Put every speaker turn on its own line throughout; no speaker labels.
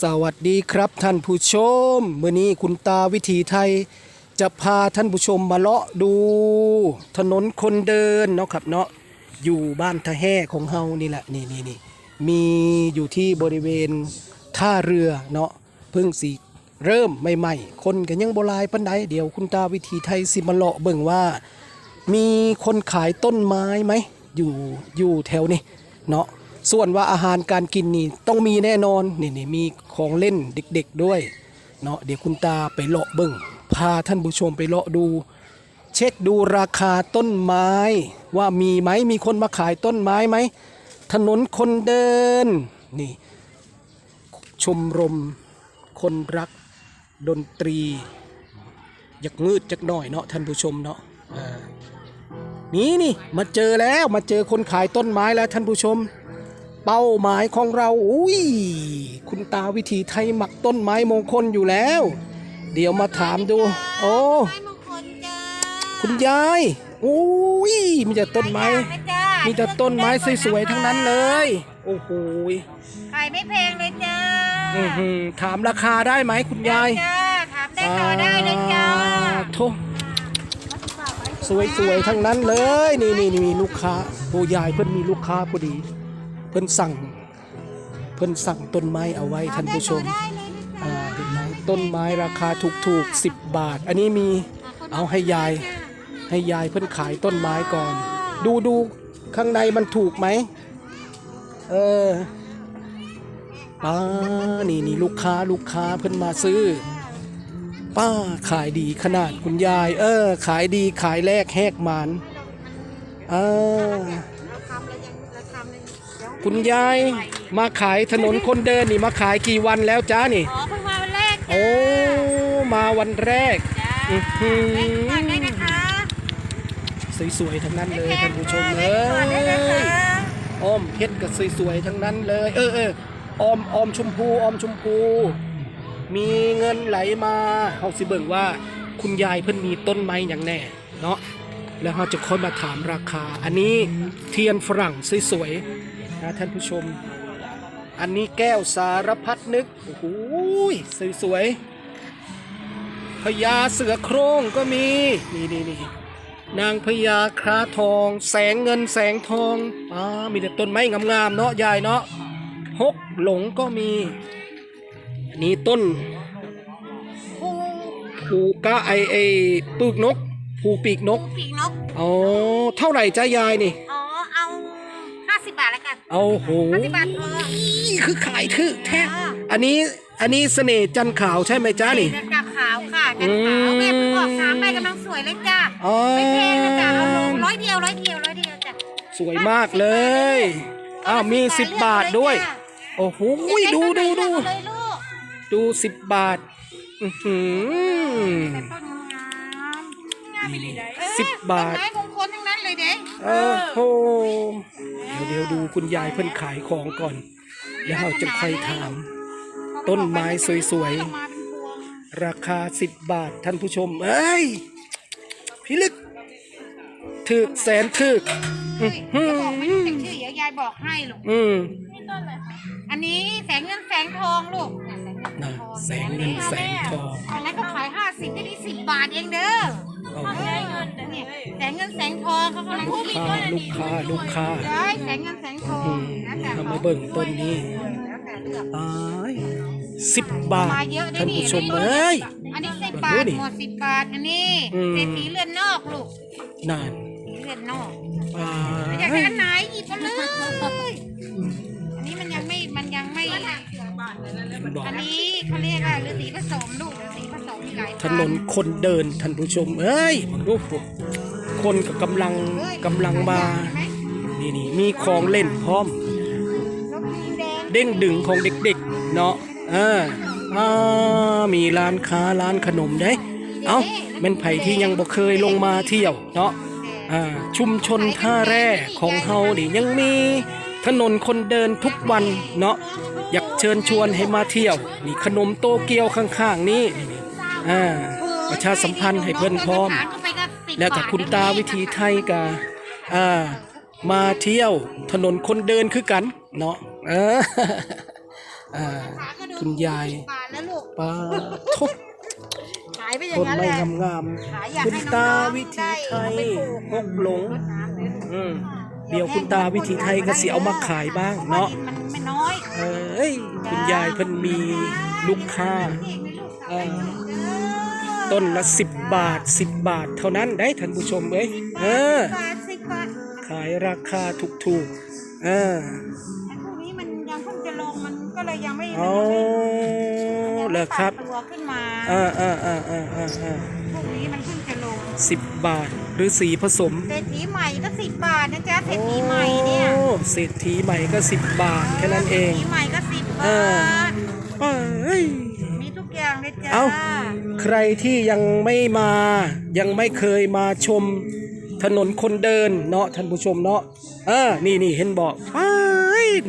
สวัสดีครับท่านผู้ชมมื่อนี้คุณตาวิถีไทย จะพาท่านผู้ชมมาเลาะดู ถนนคนเดินเนาะครับเนาะอยู่บ้านทะแห่ของเฮานี่แหละนี่นี่นี่มีอยู่ที่บริเวณท่าเรือเนาะเพิ่งสิเริ่มใหม่ๆ คนกันยังโบหลายปันใดเดี๋ยวคุณตาวิถีไทยสิมาเลาะเบิ่งว่า มีคนขายต้นไม้ไหมอยู่อยู่แถวนี้เนาะ ส่วนว่าอาหารการกินนี่ต้องมีแน่นอนนี่นี่มีของเล่นเด็ก ๆด้วยเนาะเดี๋ยวคุณตาไปเลาะเบิ่งพาท่านผู้ชมไปเลาะดู เช็คดูราคาต้นไม้ว่ามีไหมมีคนมาขายต้นไม้ไหมถนนคนเดินนี่ชมรมคนรักดนตรีอยากงืดจักหน่อยเนาะท่านผู้ชมเนาะนี่นี่มาเจอแล้วมาเจอคนขายต้นไม้แล้วท่านผู้ชม เป้าหมายของเรา อุ้ย คุณตาวิถีไทยหมักต้นไม้มงคลอยู่แล้ว เดี๋ยวมาถามดู โอ้
ไม้มงคลจ้า
คุณยาย อุ้ย มีแต่ต้นไม้
ขายยากนะจ้า
มีแต่ต้นไม้สวยๆทั้งนั้นเลย โอ้โหย
ขายไม่แพงเลยจ้า
อื้อหือถามราคาได้ไหมคุณยาย
จ้าถามได้ต่อได้เลยจ้า
โทสวยๆ ทั้งนั้นเลย นี่นี่นี่มีลูกค้า โอ้ยายเพิ่นมีลูกค้าพอดีเพิ่นสั่งเพิ่นสั่งต้นไม้เอาไว้ท่านผู้ชม
ได้เลยนะ
อ่าเห็นไหมต้นไม้ราคาถูกๆ10 บาท อันนี้มีเอาให้ยายให้ยายเพิ่นขายต้นไม้ก่อน ดูดูข้างในมันถูกไหมเออป้านี่นี่ลูกค้าลูกค้าเพิ่นมาซื้อ ป้าขายดีขนาดคุณยาย เออ ขายดีขายแรกแหกหมันเออ คุณยายมาขายถนนคนเดินนี่มาขายกี่วันแล้วจ้านี่
อ๋อเพิ่งมาวันแรกจ้า
โอ้ มาวันแรก
จ้า
อื้อหือ
แวะก่อนได้นะคะ
สวยๆทั้งนั้นเลยท่านผู้ชม
แวะ
เอ้
ก่อนได้นะคะ
ยอ้อมเพชรก็สวยๆทั้งนั้นเลย เออเออออมออมชมพูออมชมพู มีเงินไหลมาเขาสิเบิ่งว่า คุณยายเพิ่นมีต้นไม้อย่างแน่ เนาะแล้วเราจะค่อยมาถามราคา อันนี้เทียนฝรั่งสวยๆ นะท่านผู้ชม อันนี้แก้วสารพัดนึก โอ้โหสวยๆพญาเสือโคร่งก็มี นี่นี่นี่นางพญาคราทอง แสงเงินแสงทองอ่ามีแต่ต้นไม้งามๆเนาะยายเนาะฮกหลงก็มี อันนี้ต้น
ภู
ผูกะไอไอปีกนกผูปีกนก
ภูปีกนก
อ๋อ เท่าไหร่จ้ายายนี่
อ๋อเอาห้าสิ บบาทแล้วกัน
เอาโห
ห้าสิบบาทพอ
คือขายถือแท้
อ๋อ
อันนี้อันนี้เสน่ห์จันทร์ขาวใช่ไหมจ้านี่
จันกาขาวค่ะจันขาวแม่เพิ่งออกสามใบกำลังสวยเลยจ้า
อ๋อ
ไม่แพงนะจ๊ะเอาลงร้อยเดียวร้อยเดียวร้อยเดียวจ้ะ
สวยมากเลย อ้าวมีสิบบาทด้วย โอ้โหดูดูดู
เลยลูก
ดูสิบบาทอื้อหือ
ต้นงามงามดีเลย
สิบบาท
ต้นไม้มงคลทั้งนั้นเลยเด้
โอ้โห เดี๋ยวเดี๋ยวดู คุณยายเพิ่นขายของก่อน แล้วเราจะค่อยถาม ต้นไม้สวยๆ
มาเป็นพวง
ราคาสิบบาทท่านผู้ชม เอ้ยพี่ลึกถึกแสนถึกอื้อหื
จะบอกไม่รู้
อ
จักชื่อเดี๋ยวยายบอกให้ลูก
อืม
อันนี้แสงเงินแสงทองลูก
น่ะแสงเงินแสงทอง
อันนั้นก็ขายห้าสิบได้ดีสิบบาทเองเด้อ
โอ้โห
เนี่ย แสงเงินแสงทองเขากำลัง
ลูกค้าลูกค้าลูกค้า
ได้แสงเงินแสงทอ
อื
ง
ม
แล้วแต่
เอามาเบิ่งต้นนี้
แล้วแต่เลือก
ตายสิบบาท
มาเยอะได้
ท่าน
นี่
ผู้ชมเอ้ย
อันนี้สิบบาท
ดูดิ
หมดสิบบาทอันนี้
อืม
เศรษฐีเลือนนอกลูก
นาน
เลือนนอก
ตา
อยากได้
ย
อันไหนหยิบมาเลยอันนี้มันยังไม่มันยังไม่
บ อก
อันนี้เขาเรียกว่าฤาษีผสมลูกฤาษีผสมมีหลาย
ถนนคนเดินท่านผู้ชม เอ้ยรูปผมคนก็กำลังกำลังมา นี่นี่มีของเล่นพร้อม
รถสีแดง
เด้งดึงของเด็กๆ เนาะเอออ่ามีร้านค้าร้านขนมได้ เอ้าแมันไผที่ยังบ่เคยลงมาเที่ยวเนาะอ่าชุมชนท่าแร่ของเฮานี่ยังมีถนนคนเดินทุกวันเนาะ อยากเชิญชวนให้มาเที่ยว นี่ขนมโตเกียวข้างๆนี้นี่อ่าประชาสัมพันธ์ให้เพื่อนพร้อม แล้วกับคุณตาวิถีไทยกาอ่ามาเที่ยวถนนคนเดินคือกันเนาะเอออ่า
ขากระโด
คุณยาย
บาทแล้วลูก
ปลาทุก
ขายไปอย่า
ต้
ง
น
นั้น
ไม้
แหละ
งาม
ขายอยาก
ๆคุณ
ให้
ตา
น้องๆ
วิถีไทย
ได้เอาไปปลูก
ฮกหลงอืม เดี๋ยวคุณตาวิถีไทยก็สิเอามาขายบ้างเนาะ
พรว่ดิมันไม่น้อย
เอ้ยคุณยายเพิ่นมีลูกค้าเออต้นละสิบบาทสิบบาท เท่านั้นได้ท่านผู้ชมเอ้ยเออ
บาทสิบบาท
ขายราคาถูกๆเออ
ไอ้พวกนี้มันยังเพิ่งจะลงมันก็เลยยังไม่
อ๋อเหรอครับ
ตัวขึ้นมา
อ่าอ่าอ่าอ่าอ่าอ่า
พวกนี้มั
สิบบาท หรือสีผสม
เศรษฐีใหม่ก็สิบบาทนะจ๊ะเศรษฐีใหม่เนี่ย
โอ้เศรษฐีใหม่ก็สิบบาทแค่นั้นเองเศ
รษฐีใหม่ก็สิบ
บา
ท
เอ้
มีทุกอย่างเลยจ้า
ใครที่ยังไม่มายังไม่เคยมาชมถนนคนเดินเนาะท่านผู้ชมเนาะเออนี่นี่เห็นบอกไป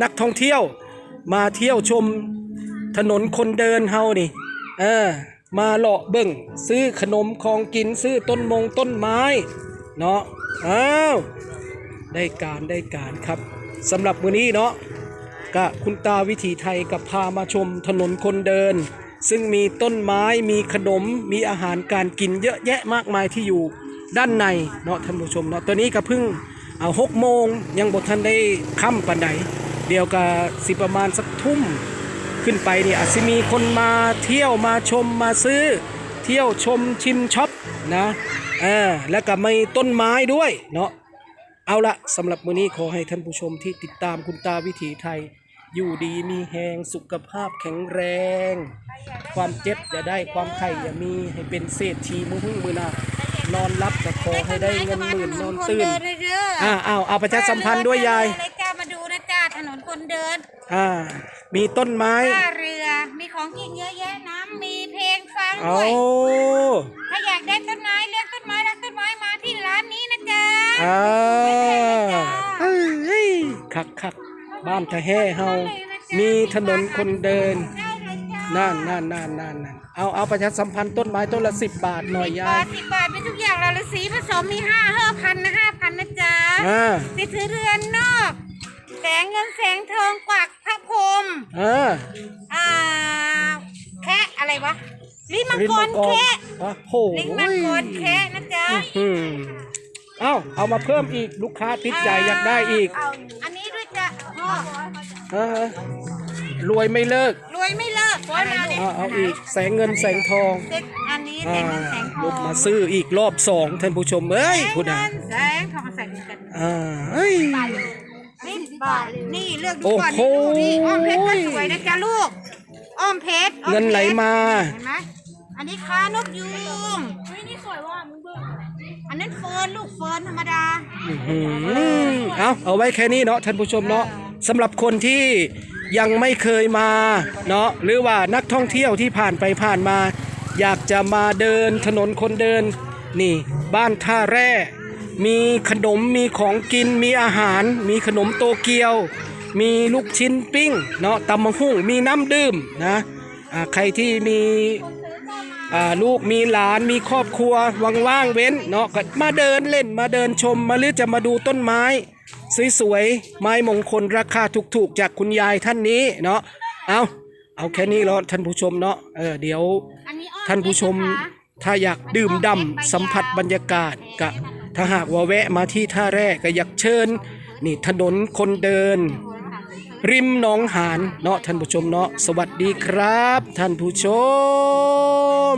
นักท่องเที่ยว มาเที่ยวชมถนนคนเดินเฮานี่ เออ มาเลาะเบิ่งซื้อขนมของกินซื้อต้นมงต้นไม้เนาะอ้าวได้การได้การครับสำหรับวันนี้เนาะก็คุณตาวิถีไทยกับพามาชมถนนคนเดิน ซึ่งมีต้นไม้มีขนมมีอาหารการกินเยอะแยะมากมายที่อยู่ด้านในเนาะท่านผู้ชมเนาะตัวนี้ก็เพิ่งเอาหกโมงยังบททันได้ค่ำปันใดเดียวกับสิประมาณสักทุ่ม ขึ้นไปนี่อาจจะมีคนมาเที่ยวมาชมมาซื้อ เที่ยวชมชิมช็อปนะเออแล้วก็มีต้นไม้ด้วยเนาะเอาละสำหรับมื้อนี้ขอให้ท่านผู้ชมที่ติดตามคุณตาวิถีไทย อยู่ดีมีแหงสุขภาพแข็งแรง ความเจ็บอย่าได้ความไข่อย่ามีให้เป็นเศรษฐีมือหุ้งมือหนานอนรับก็ขอให้ได้เงินหมื่นนอนตื่น
ถคเดิเด้อ
อ่าเอาเอาประชาสัมพันธ์ด้วยยาย
เลยจ้ามาดูนะจ้าถนนคนเดิน
อ่า มีต้นไม้
ท่าเรือ มีของกินเยอะแยะน้ำมีเพลงฟัง
เอา
ด้วย ถ้าอยากได้ต้นไม้เลือกต้นไม้รักต้นไม้มาที่ร้านนี้นะจ๊ะ
อ่าเฮ้ยคักคักบ้านทะแห่เฮา มีถนนคนเดิน
ได้เลยจ้า
นั่นนั่นนั่นนั่นนั่นเอาเอาประชาสัมพันธ์ต้นไม้ต้นละสิบบาทหน่อย
สิบ
ยา
บายทสิบบาทมีทุกอย่างเราเลยสีผสมมีห้าห้าพันนะห้าพันนะจ๊ะ
อ่า
ไปซื้อเรือนนอก แสงเงินแสงทองกวัก พระพรหม
อ่า
อ่า แคะอะไรวะ ลิ้นมัง
ลิ้น
ก
มั
รง
กร
แคะ
อะโห
ลิ้นมังกรแคะนะจ๊ะ
อืมเอาเอามาเพิ่มอีกลูกค้าติดใจอยากได้อีก
เอาอันนี้ด้วยจ้ะพ่อ
เออรวยไม่เลิก
รวยไม่เลิกรวยมาดิ
เอาเอาอีกแสงเงินแสงทอง
เซ็ตอันนี้แส
อ่าง
เงินแสงท
ล
อง
บมาซื้ออีกรอบสองท่านผู้ชมเอ้ย
แสง
คุณอะ
เงินแสงทองใส่กัน
อ่าเอ้ย
สิ บบาทนี่เลือกดู
โอ้
ก่อน
โห
นี่ดูนี่อ้อมเพชรก็สวยนะจ๊ะลูก อ้อมเพชรอ้อมพชร
เงินไหลมา
เห็นไหมอันนี้คานกยูงเฮ้ยนี่สวยว่ะมึงเบิ่งอันนั้นเฟิร์นลูกเฟิร์นธรรมดา
อืมเอาเอาไว้แค่นี้เนาะท่านผู้ชมเนาะสำหรับคนที่ยังไม่เคยมาเนาะหรือว่านักท่องเที่ยวที่ผ่านไปผ่านมา อยากจะมาเดินถนนคนเดิน นี่ บ้านท่าแร่ มีขนมมีของกินมีอาหาร มีขนมโตเกียว มีลูกชิ้นปิ้งเนาะตำมะฮุ่งมีน้ำดื่มนะอ่าใครที่มีอ่าลูกมีหลานมีครอบครัวว่างๆเว้นเนาะก็มาเดินเล่นมาเดินชมมาหรือจะมาดูต้นไม้ สวยๆไม้มงคลราคาถูกๆ จากคุณยายท่านนี้เนาะเอาเอาแค่นี้แล้วท่านผู้ชมเนาะเออเดี๋ยว
อันนี้อ้อม
ท่านผู้ชม
เพชรนะคะ
ถ้าอยากดื่มด่ำสัมผัสบรรยากาศกะ ถ้าหากว่าแวะมาที่ท่าแร่ก็อยากเชิญ นี่ถนนคนเดิน ริมหนองหานเนาะท่านผู้ชมเนาะสวัสดีครับ ท่านผู้ชม